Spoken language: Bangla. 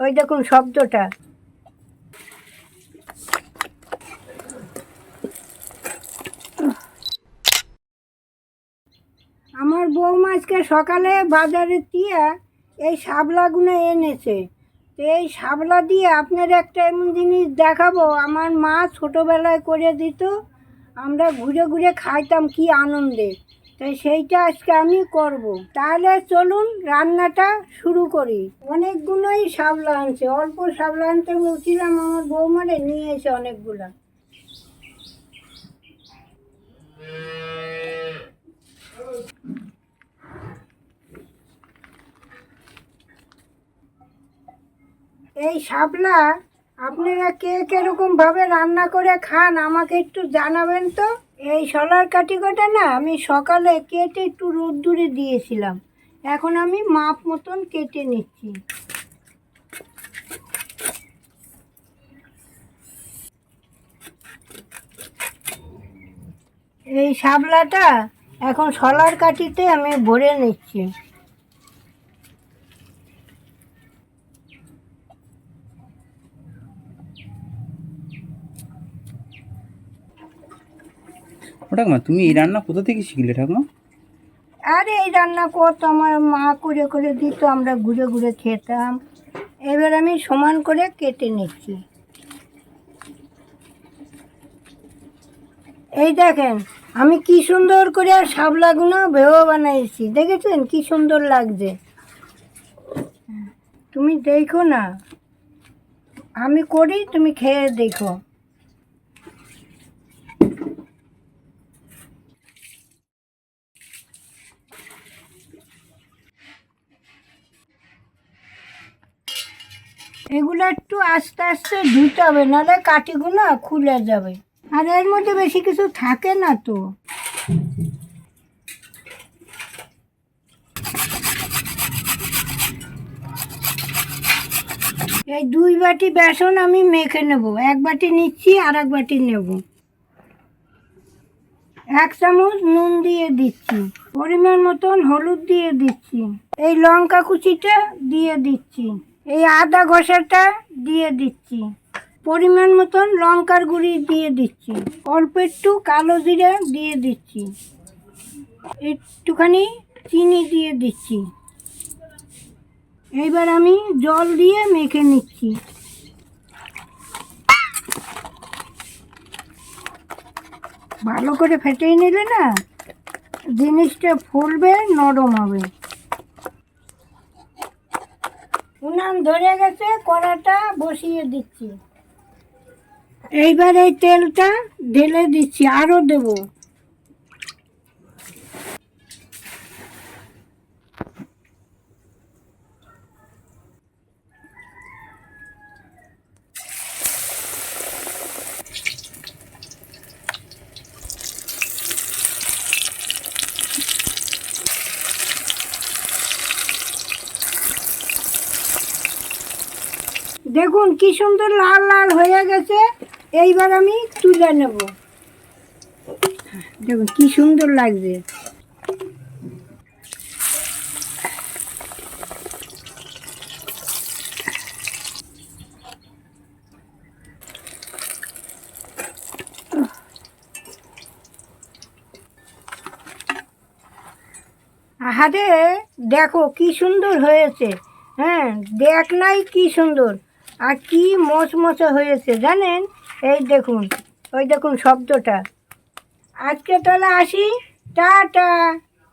ওই দেখুন শব্দটা। আমার বৌমা আজকে সকালে বাজারে দিয়ে এই শাবলাগুলো এনেছে। তো এই শাবলা দিয়ে আপনার একটা এমন জিনিস দেখাবো। আমার মা ছোটোবেলায় করে দিত। আমরা ঘুরে ঘুরে খাইতাম কি আনন্দে। তাই সেইটা আজকে আমি করব। তাহলে চলুন রান্নাটা শুরু করি অনেকগুলোই শাবলা আনছে, অল্প শাবলা আনতে বলছিলাম আমার বৌমারে, নিয়ে এসে অনেকগুলা এই শাপলা আপনারা কে কীরকম ভাবে রান্না করে খান, আমাকে একটু জানাবেন তো? এই শলার কাঠিকটা না, আমি সকালে কেটে একটু রোদ্দুরে দিয়েছিলাম। এখন আমি মাপ মতন কেটে নিচ্ছি। এই শাপলাটা এখন শলার কাঠিতে আমি ভরে নিচ্ছি। ঠাকুমা, তুমি এই রান্না কোথা থেকে শিখলে ঠাকুমা? আরে, এই রান্না করতো আমার মা, করে করে দিত, আমরা ঘুরে ঘুরে খেতাম। এবার আমি সমান করে কেটে নিচ্ছি। এই দেখেন, আমি কি সুন্দর করে আর শাবলাগুলো ভেও বানাইছি। দেখেছেন কি সুন্দর লাগছে? তুমি দেখো না। আমি করি, তুমি খেয়ে দেখো। এগুলো একটু আস্তে আস্তে ধুতে হবে, নাহলে কাঠিগুলো খুলে যাবে। আর এর মধ্যে বেশি কিছু থাকে না তো। এই দুই বাটি বেসন আমি মেখে নেব। এক বাটি নিচ্ছি আর এক বাটি নেব। এক চামচ নুন দিয়ে দিচ্ছি। পরিমাণ মতন হলুদ দিয়ে দিচ্ছি। এই লঙ্কা কুচিটা দিয়ে দিচ্ছি। এই আদা ঘষাটা দিয়ে দিচ্ছি। পরিমাণ মতন লঙ্কার গুঁড়ি দিয়ে দিচ্ছি। অল্প একটু কালো জিরা দিয়ে দিচ্ছি। একটুখানি চিনি দিয়ে দিচ্ছি। এইবার আমি জল দিয়ে মেখে নিচ্ছি। ভালো করে ফেটিয়ে নিলে না জিনিসটা ফুলবে, নরম হবে। উনান ধরে গেছে কড়াটা বসিয়ে দিচ্ছি। এইবার এই তেলটা ঢেলে দিচ্ছি আরও দেব। দেখুন কি সুন্দর লাল লাল হয়ে গেছে। এইবার আমি তুলে নেব। দেখুন কি সুন্দর লাগছে। আহারে, দেখো কি সুন্দর হয়েছে। হ্যাঁ দেখ নাই কি সুন্দর। আর কি মচমচে হয়েছে জানেন? এই দেখুন ওই দেখুন শব্দটা। আজকে তাহলে আসি। টাটা।